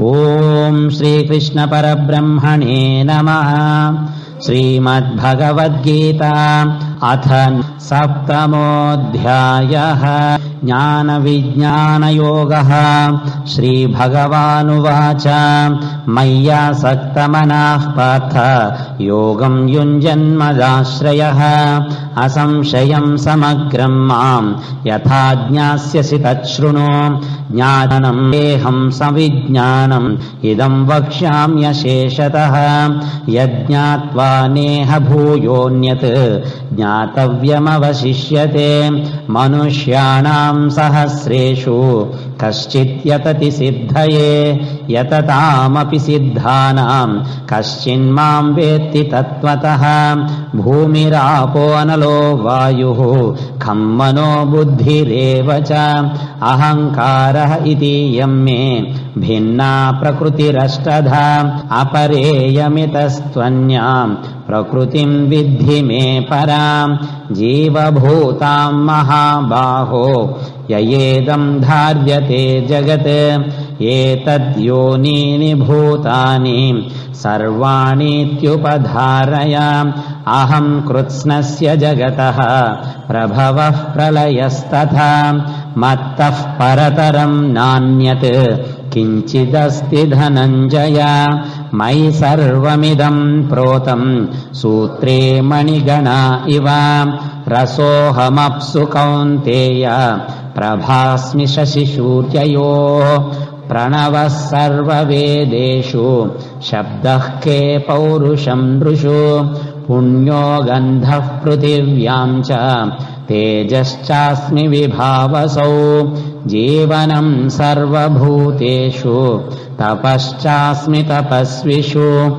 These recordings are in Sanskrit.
ॐ श्रीकृष्णपरब्रह्मणे नमः। श्रीमद्भगवद्गीता अथ सप्तमोऽध्यायः ज्ञानविज्ञानयोगः। श्रीभगवानुवाच। मय्यासक्तमनाः पार्थ। योगम् युञ्जन्मदाश्रयः। असंशयम् समग्रम् माम् यथा ज्ञास्यसि तच्छृणु। ज्ञानम् देहम् सविज्ञानम् इदम् वक्ष्याम्यशेषतः। यज्ञात्वा नेह भूयोऽन्यत् ज्ञातव्यमवशिष्यते। मनुष्याणाम् सहस्रेषु कश्चित् यतति सिद्धये यततामपि सिद्धानाम् कश्चिन्माम् वेत्ति तत्त्वतः। भूमिरापो अनलो वायुः खम् मनो बुद्धिरेव च। अहङ्कारः इति मे भिन्ना प्रकृतिरष्टधा अपरेयमितस्त्वन्याम् प्रकृतिम् विद्धि मे पराम् जीवभूताम् महाबाहो ययेदम् धार्यते जगत् एतद्योनीनि भूतानि सर्वाणीत्युपधारय अहम् कृत्स्नस्य जगतः प्रभवः प्रलयस्तथा मत्तः परतरम् नान्यत् किञ्चिदस्ति धनञ्जय। मयि सर्वमिदम् प्रोतम् सूत्रे मणिगणा इव। रसोऽहमप्सु कौन्तेय। प्रभास्मि शशिशूर्ययोः प्रणवः सर्ववेदेषु। शब्दः के पौरुषम् नृषु पुण्यो गन्धः पृथिव्याम् च तेजश्चास्मि विभावसौ। जीवनम् सर्वभूतेषु तपश्चास्मि तपस्विषु।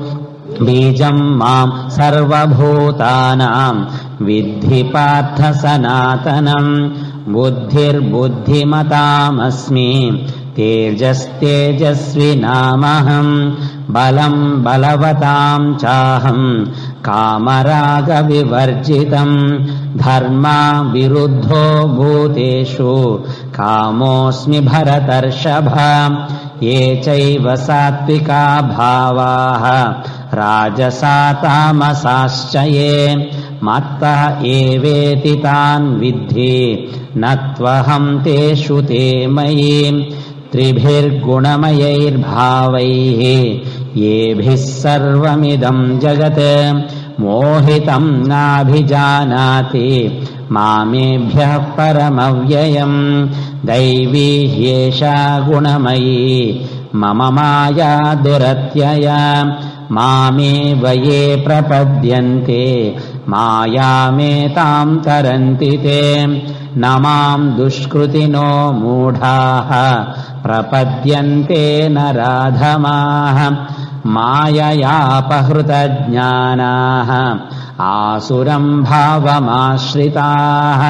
बीजम् माम् सर्वभूतानाम् विद्धि पार्थ सनातनम् बुद्धिर्बुद्धिमतामस्मि तेजस्तेजस्विनामहम् बलम् बलवताम् चाहम् कामरागविवर्जितम् धर्मा विरुद्धो भूतेषु कामोऽस्मि भरतर्षभ ये चैव सात्विका भावाः। राजसातामसाश्च ये। मत्तः एवेति तान् विद्धि। न त्वहम् तेषु ते मयि। त्रिभिर्गुणमयैर्भावैः। येभिः सर्वमिदम् जगत् मोहितम् नाभिजानाति मामेभ्यः परमव्ययम्। दैवी ह्येषा गुणमयी मम माया दुरत्यया। मामेव ये प्रपद्यन्ते मायामेताम् तरन्ति ते। न माम् दुष्कृतिनो मूढाः प्रपद्यन्ते न राधमाः माययापहृतज्ञानाः आसुरम् भावमाश्रिताः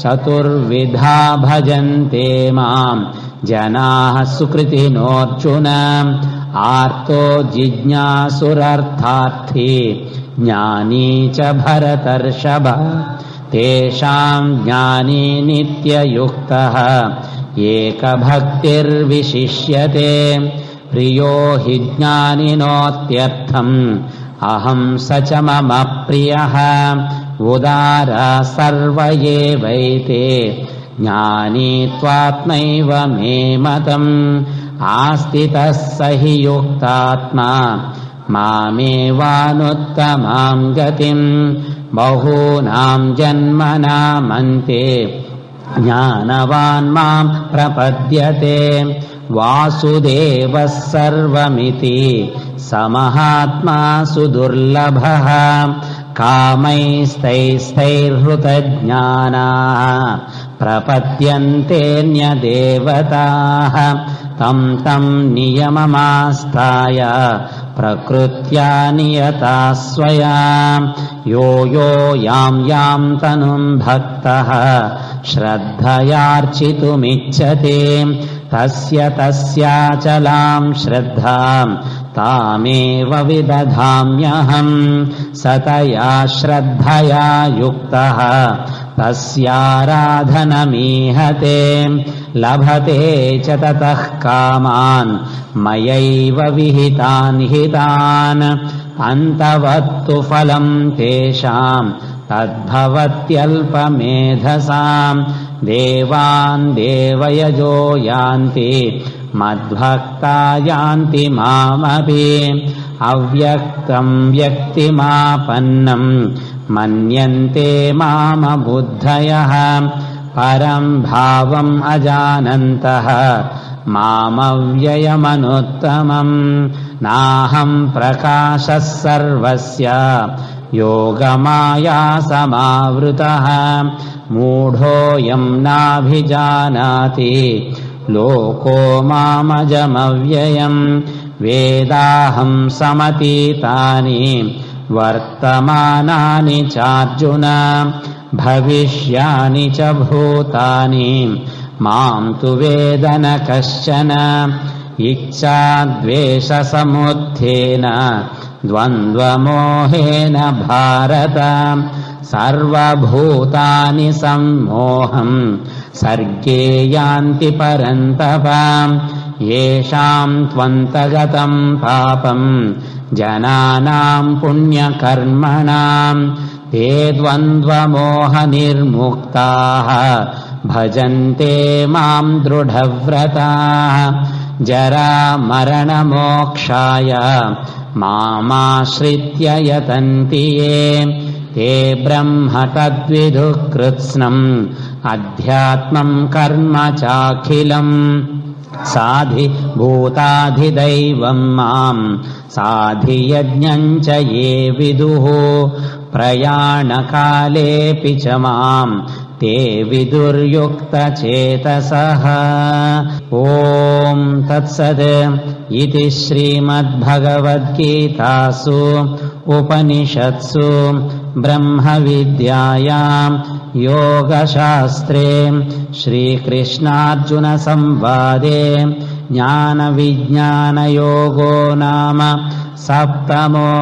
चतुर्विधा भजन्ते माम् जनाः सुकृतिनोऽर्जुन आर्तो जिज्ञासुरर्थार्थी ज्ञानी च भरतर्षभ तेषाम् ज्ञानी नित्ययुक्तः एकभक्तिर्विशिष्यते प्रियो हि ज्ञानिनोत्यर्थम्। अहम् स च मम प्रियः। उदारा सर्व एवैते। ज्ञानी त्वात्मैव मे मतम्। आस्तितः स हि युक्तात्मा। मामेवानुत्तमाम् गतिम्। बहूनाम् जन्मनामन्ते। ज्ञानवान् माम् प्रपद्यते वासुदेवः सर्वमिति समहात्मा सुदुर्लभः कामैस्तैस्तैर्हृतज्ञानाः प्रपद्यन्तेऽन्यदेवताः तम् तम् नियममास्ताय प्रकृत्या नियता स्वया यो यो याम् याम् तनुम् भक्तः श्रद्धयार्चितुमिच्छति तस्य तस्याचलाम् श्रद्धाम् तामेव विदधाम्यहम् सतया श्रद्धया युक्तः तस्याराधनमीहते लभते च ततः कामान् मयैव विहितान् हितान्। अन्तवत्तु फलम् तेषाम् तद्भवत्यल्पमेधसाम्। देवान् देवयजो यान्ति मद्भक्ता यान्ति मामपि। अव्यक्तम् व्यक्तिमापन्नम् मन्यन्ते मामबुद्धयः। परम् भावम् अजानन्तः मामव्ययमनुत्तमम्। नाहम् प्रकाशः सर्वस्य योगमाया समावृतः मूढोऽयम् नाभिजानाति। लोको मामजमव्ययम्। वेदाहम् समतीतानि। वर्तमानानि चार्जुन। भविष्यानि च भूतानि। माम् तु वेद न कश्चन। इच्छाद्वेषसमुत्थेन द्वन्द्वमोहेन भारत। सर्वभूतानि सम्मोहम् सर्गे यान्ति परन्तप। येषाम् त्वन्तगतम् पापम् जनानाम् पुण्यकर्मणाम् ते द्वन्द्वमोहनिर्मुक्ताः भजन्ते माम् दृढव्रताः। जरामरणमोक्षाय मामाश्रित्य यतन्ति ये। ते ब्रह्म तद्विदुः कृत्स्नम् अध्यात्मम् कर्म चाखिलम्। साधिभूताधिदैवम् माम्। साधियज्ञम् च ये विदुः। प्रयाणकालेऽपि च माम् ते विदुर्युक्तचेतसः। ॐ तत्सद् इति श्रीमद्भगवद्गीतासु उपनिषत्सु ब्रह्मविद्यायाम् योगशास्त्रे श्रीकृष्णार्जुनसंवादे ज्ञानविज्ञानयोगो नाम सप्तमोऽध्यायः